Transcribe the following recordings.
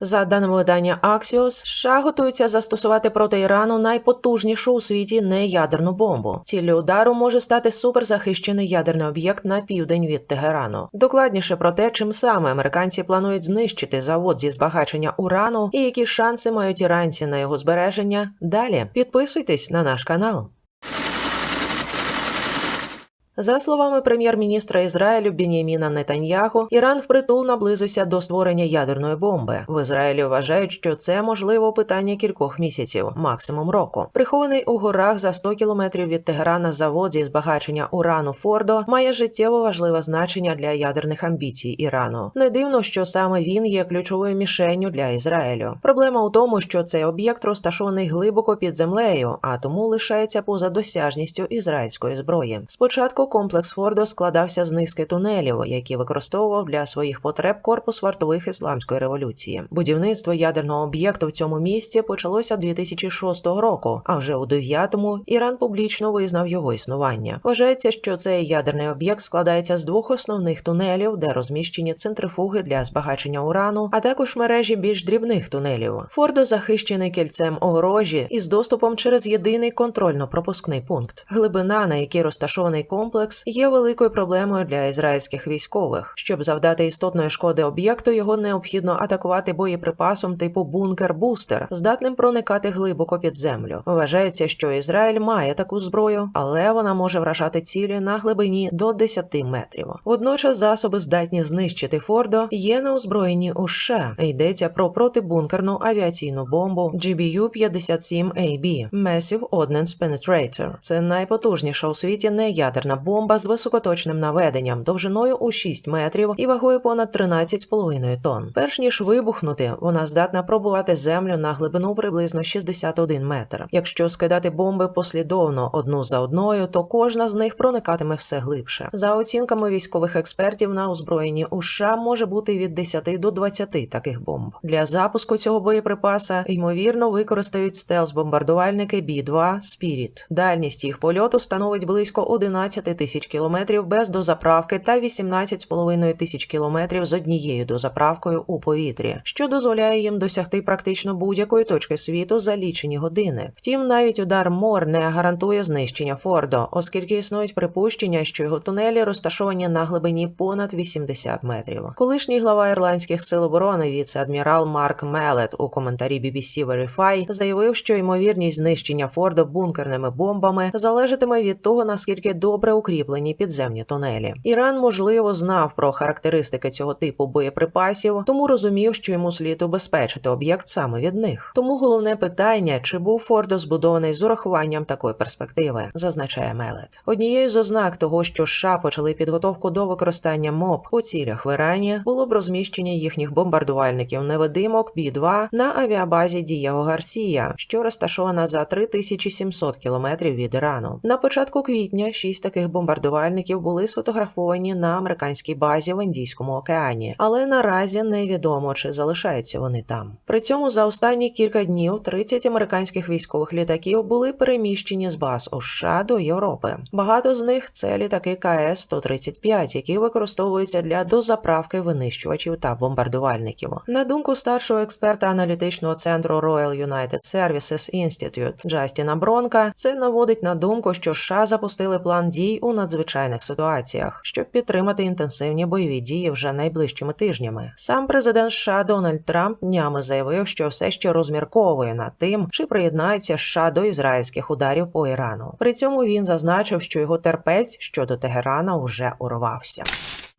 За даними видання Axios, США готуються застосувати проти Ірану найпотужнішу у світі неядерну бомбу. Ціллю удару може стати суперзахищений ядерний об'єкт на південь від Тегерану. Докладніше про те, чим саме американці планують знищити завод зі збагачення урану і які шанси мають іранці на його збереження. Далі підписуйтесь на наш канал. За словами прем'єр-міністра Ізраїлю Біняміна Нетаньяху, Іран впритул наблизився до створення ядерної бомби. В Ізраїлі вважають, що це можливо питання кількох місяців, максимум року. Прихований у горах за 100 кілометрів від Тегерана завод зі збагачення урану Фордо має життєво важливе значення для ядерних амбіцій Ірану. Не дивно, що саме він є ключовою мішенню для Ізраїлю. Проблема у тому, що цей об'єкт розташований глибоко під землею, а тому лишається поза досяжністю ізраїльської зброї. Спочатку комплекс Фордо складався з низки тунелів, які використовував для своїх потреб корпус вартових ісламської революції. Будівництво ядерного об'єкту в цьому місці почалося 2006 року. А вже у 9-му Іран публічно визнав його існування. Вважається, що цей ядерний об'єкт складається з двох основних тунелів, де розміщені центрифуги для збагачення урану, а також мережі більш дрібних тунелів. Фордо захищений кільцем огорожі із доступом через єдиний контрольно-пропускний пункт. Глибина, на якій розташований комплекс, є великою проблемою для ізраїльських військових. Щоб завдати істотної шкоди об'єкту, його необхідно атакувати боєприпасом типу бункер-бустер, здатним проникати глибоко під землю. Вважається, що Ізраїль має таку зброю, але вона може вражати цілі на глибині до 10 метрів. Водночас засоби здатні знищити Фордо є на озброєнні у США. Йдеться про протибункерну авіаційну бомбу GBU-57AB Massive Ordnance Penetrator. Це найпотужніша у світі неядерна бомба з високоточним наведенням довжиною у 6 метрів і вагою понад 13,5 тонн. Перш ніж вибухнути, вона здатна пробувати землю на глибину приблизно 61 метр. Якщо скидати бомби послідовно одну за одною, то кожна з них проникатиме все глибше. За оцінками військових експертів, на озброєнні у США може бути від 10 до 20 таких бомб. Для запуску цього боєприпаса ймовірно використають стелс-бомбардувальники Бі-2 Spirit. Дальність їх польоту становить близько 11 тисяч кілометрів без дозаправки та 18,5 тисяч кілометрів з однією дозаправкою у повітрі, що дозволяє їм досягти практично будь-якої точки світу за лічені години. Втім, навіть удар МОР не гарантує знищення Фордо, оскільки існують припущення, що його тунелі розташовані на глибині понад 80 метрів. Колишній глава ірландських сил оборони, віце-адмірал Марк Мелет у коментарі BBC Verify заявив, що ймовірність знищення Фордо бункерними бомбами залежатиме від того, наскільки добре укріплені підземні тунелі. Іран, можливо, знав про характеристики цього типу боєприпасів, тому розумів, що йому слід убезпечити об'єкт саме від них. Тому головне питання, чи був Фордо збудований з урахуванням такої перспективи, зазначає Мелет. Однією з ознак того, що США почали підготовку до використання МОП у цілях в Ірані, було б розміщення їхніх бомбардувальників невидимок Бі-2 на авіабазі Дієго Гарсія, що розташована за 3700 кілометрів від Ірану. На початку квітня шість таких бомбардувальників були сфотографовані на американській базі в Індійському океані, але наразі невідомо чи залишаються вони там. При цьому за останні кілька днів 30 американських військових літаків були переміщені з баз у США до Європи. Багато з них це літаки КС 135 які використовуються для дозаправки винищувачів та бомбардувальників. На думку старшого експерта аналітичного центру Royal United Services Institute Джастіна Бронка, це наводить на думку, що США запустили план дій у надзвичайних ситуаціях, щоб підтримати інтенсивні бойові дії вже найближчими тижнями. Сам президент США Дональд Трамп днями заявив, що все ще розмірковує над тим, чи приєднаються США до ізраїльських ударів по Ірану. При цьому він зазначив, що його терпець щодо Тегерана вже урвався.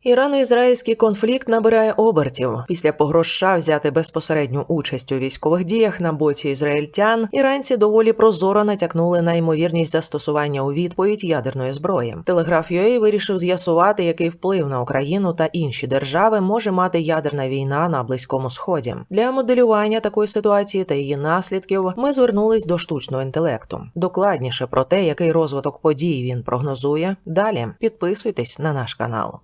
Ірано-ізраїльський конфлікт набирає обертів. Після погроз США взяти безпосередню участь у військових діях на боці ізраїльтян. Іранці доволі прозоро натякнули на ймовірність застосування у відповідь ядерної зброї. Телеграф UA вирішив з'ясувати, який вплив на Україну та інші держави може мати ядерна війна на близькому сході. Для моделювання такої ситуації та її наслідків ми звернулись до штучного інтелекту. Докладніше про те, який розвиток подій він прогнозує. Далі підписуйтесь на наш канал.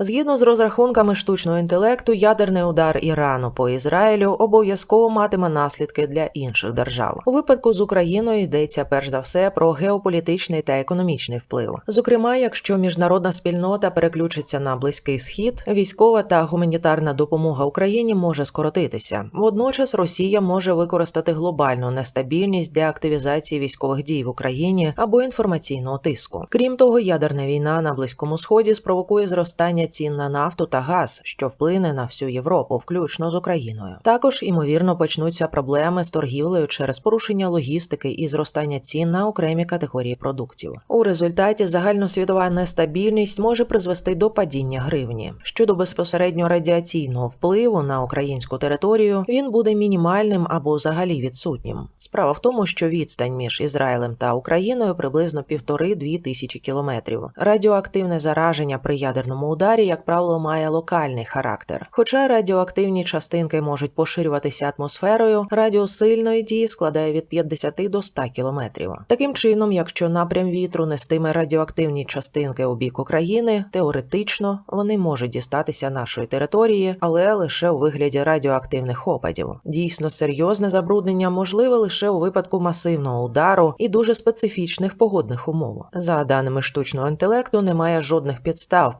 Згідно з розрахунками штучного інтелекту, ядерний удар Ірану по Ізраїлю обов'язково матиме наслідки для інших держав. У випадку з Україною йдеться перш за все про геополітичний та економічний вплив. Зокрема, якщо міжнародна спільнота переключиться на близький схід, військова та гуманітарна допомога Україні може скоротитися. Водночас Росія може використати глобальну нестабільність для активізації військових дій в Україні або інформаційного тиску. Крім того, ядерна війна на близькому сході спровокує зростання цін на нафту та газ, що вплине на всю Європу, включно з Україною. Також ймовірно почнуться проблеми з торгівлею через порушення логістики і зростання цін на окремі категорії продуктів. У результаті загальносвітова нестабільність може призвести до падіння гривні. Щодо безпосередньо радіаційного впливу на українську територію, він буде мінімальним або взагалі відсутнім. Справа в тому, що відстань між Ізраїлем та Україною приблизно півтори-дві тисячі кілометрів. Радіоактивне зараження при ядерному ударі, як правило, має локальний характер. Хоча радіоактивні частинки можуть поширюватися атмосферою, радіус сильної дії складає від 50 до 100 кілометрів. Таким чином, якщо напрям вітру нестиме радіоактивні частинки у бік України, теоретично вони можуть дістатися нашої території, але лише у вигляді радіоактивних опадів. Дійсно серйозне забруднення можливе лише у випадку масивного удару і дуже специфічних погодних умов. За даними штучного інтелекту, немає жодних підстав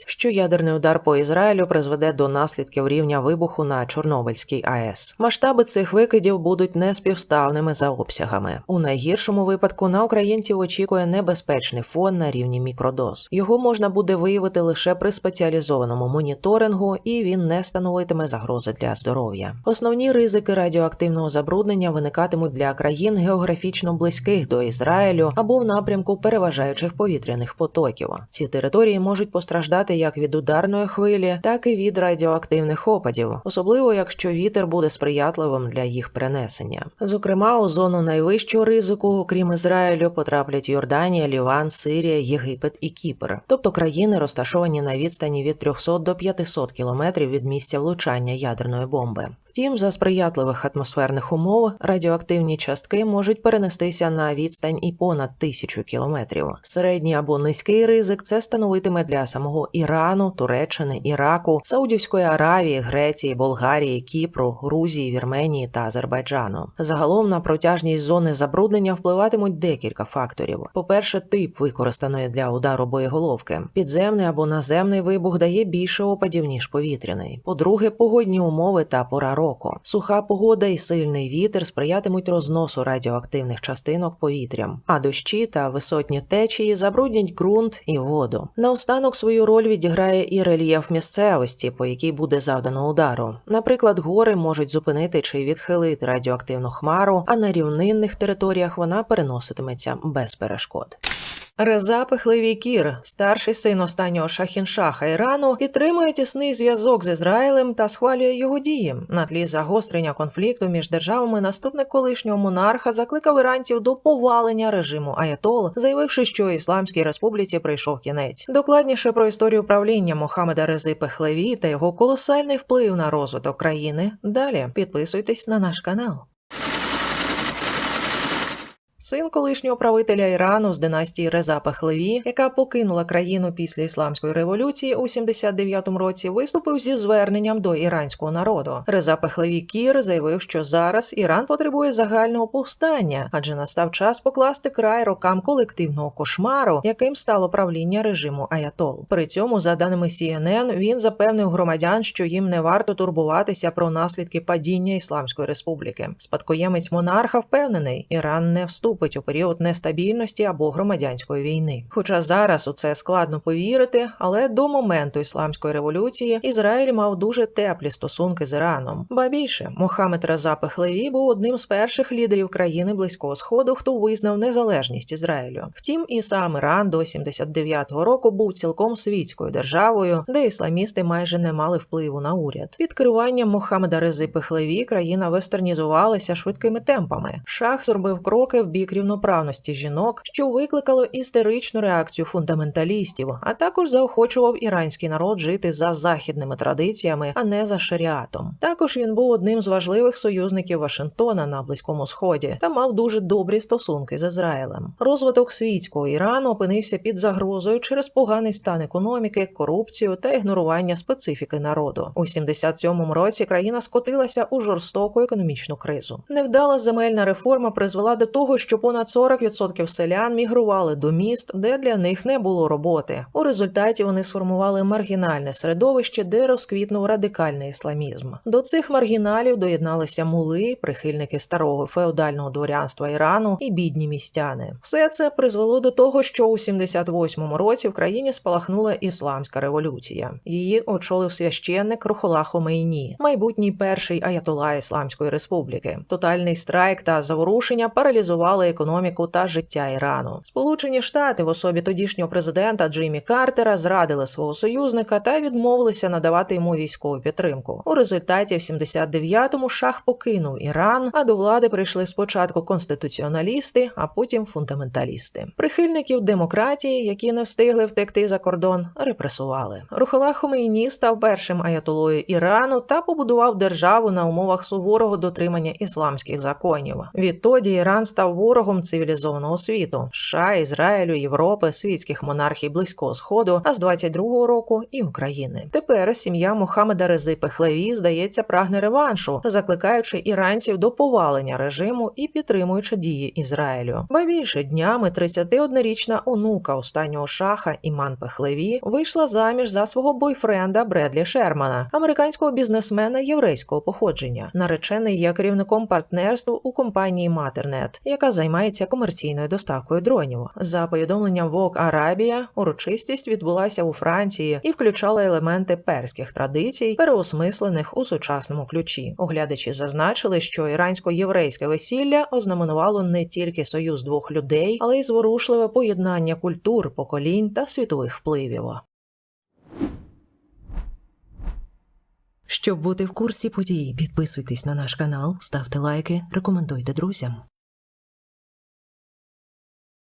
побоюватись, що ядерний удар по Ізраїлю призведе до наслідків рівня вибуху на Чорнобильській АЕС. Масштаби цих викидів будуть неспівставними за обсягами. У найгіршому випадку на українців очікує небезпечний фон на рівні мікродоз. Його можна буде виявити лише при спеціалізованому моніторингу, і він не становитиме загрози для здоров'я. Основні ризики радіоактивного забруднення виникатимуть для країн географічно близьких до Ізраїлю або в напрямку переважаючих повітряних потоків. Ці території можуть постраждати як від ударної хвилі, так і від радіоактивних опадів, особливо якщо вітер буде сприятливим для їх перенесення. Зокрема, у зону найвищого ризику, окрім Ізраїлю, потраплять Йорданія, Ліван, Сирія, Єгипет і Кіпр, тобто країни, розташовані на відстані від 300 до 500 кілометрів від місця влучання ядерної бомби. Втім, за сприятливих атмосферних умов радіоактивні частки можуть перенестися на відстань і понад тисячу кілометрів. Середній або низький ризик це становитиме для самого Ірану, Туреччини, Іраку, Саудівської Аравії, Греції, Болгарії, Кіпру, Грузії, Вірменії та Азербайджану. Загалом на протяжність зони забруднення впливатимуть декілька факторів. По-перше, тип використаної для удару боєголовки. Підземний або наземний вибух дає більше опадів ніж повітряний. По-друге, погодні умови та пора року. Суха погода і сильний вітер сприятимуть розносу радіоактивних частинок повітрям, а дощі та висотні течії забруднять ґрунт і воду. Наостанок свою роль відіграє і рельєф місцевості, по якій буде завдано удару. Наприклад, гори можуть зупинити чи відхилити радіоактивну хмару, а на рівнинних територіях вона переноситиметься без перешкод. Реза Пехлевій Кір, старший син останнього шахіншаха Ірану, підтримує тісний зв'язок з Ізраїлем та схвалює його дії. На тлі загострення конфлікту між державами наступник колишнього монарха закликав іранців до повалення режиму Аятол, заявивши, що Ісламській республіці прийшов кінець. Докладніше про історію правління Мохамеда Рези Пехлеві та його колосальний вплив на розвиток країни. Далі підписуйтесь на наш канал. Син колишнього правителя Ірану з династії Реза Пехлеві, яка покинула країну після ісламської революції у 79-му році, виступив зі зверненням до іранського народу. Реза Пехлеві Кір заявив, що зараз Іран потребує загального повстання, адже настав час покласти край рокам колективного кошмару, яким стало правління режиму Аятол. При цьому, за даними CNN, він запевнив громадян, що їм не варто турбуватися про наслідки падіння Ісламської республіки. Спадкоємець монарха впевнений, Іран не вступить у період нестабільності або громадянської війни. Хоча зараз у це складно повірити, але до моменту ісламської революції Ізраїль мав дуже теплі стосунки з Іраном. Ба більше Мохамед Реза Пехлеві був одним з перших лідерів країни близького сходу, хто визнав незалежність Ізраїлю. Втім, і сам Іран до 79-го року був цілком світською державою, де ісламісти майже не мали впливу на уряд. Під керуванням Мохамеда Рези Пехлеві країна вестернізувалася швидкими темпами. Шах зробив кроки в бік заклик рівноправності жінок, що викликало істеричну реакцію фундаменталістів, а також заохочував іранський народ жити за західними традиціями, а не за шаріатом. Також він був одним з важливих союзників Вашингтона на близькому сході та мав дуже добрі стосунки з Ізраїлем. Розвиток світського Ірану опинився під загрозою через поганий стан економіки, корупцію та ігнорування специфіки народу. У 77-му році країна скотилася у жорстоку економічну кризу. Невдала земельна реформа призвела до того, що понад 40% селян мігрували до міст, де для них не було роботи. У результаті вони сформували маргінальне середовище, де розквітнув радикальний ісламізм. До цих маргіналів доєдналися мули, прихильники старого феодального дворянства Ірану і бідні містяни. Все це призвело до того, що у 78-му році в країні спалахнула ісламська революція. Її очолив священник Рухола Хомейні, майбутній перший аятола Ісламської республіки. Тотальний страйк та заворушення паралізували економіку та життя Ірану. Сполучені Штати в особі тодішнього президента Джиммі Картера зрадили свого союзника та відмовилися надавати йому військову підтримку. У результаті в 79-му шах покинув Іран, а до влади прийшли спочатку конституціоналісти, а потім фундаменталісти. Прихильників демократії, які не встигли втекти за кордон, репресували. Рухала Хомейні став першим аятолою Ірану та побудував державу на умовах суворого дотримання ісламських законів. Відтоді Іран став ворогом цивілізованого світу США, Ізраїлю, Європи, світських монархій Близького Сходу, а з 22-го року і України. Тепер сім'я Мохамеда Рези Пехлеві, здається, прагне реваншу, закликаючи іранців до повалення режиму і підтримуючи дії Ізраїлю. Ба більше днями 31-річна онука останнього шаха Іман Пехлеві вийшла заміж за свого бойфренда Бредлі Шермана, американського бізнесмена єврейського походження. Наречений є керівником партнерства у компанії Матернет, яка займається комерційною доставкою дронів. За повідомленням Vogue Арабія, урочистість відбулася у Франції і включала елементи перських традицій, переосмислених у сучасному ключі. Оглядачі зазначили, що ірансько-єврейське весілля ознаменувало не тільки союз двох людей, але й зворушливе поєднання культур, поколінь та світових впливів. Щоб бути в курсі подій, підписуйтесь на наш канал, ставте лайки, рекомендуйте друзям.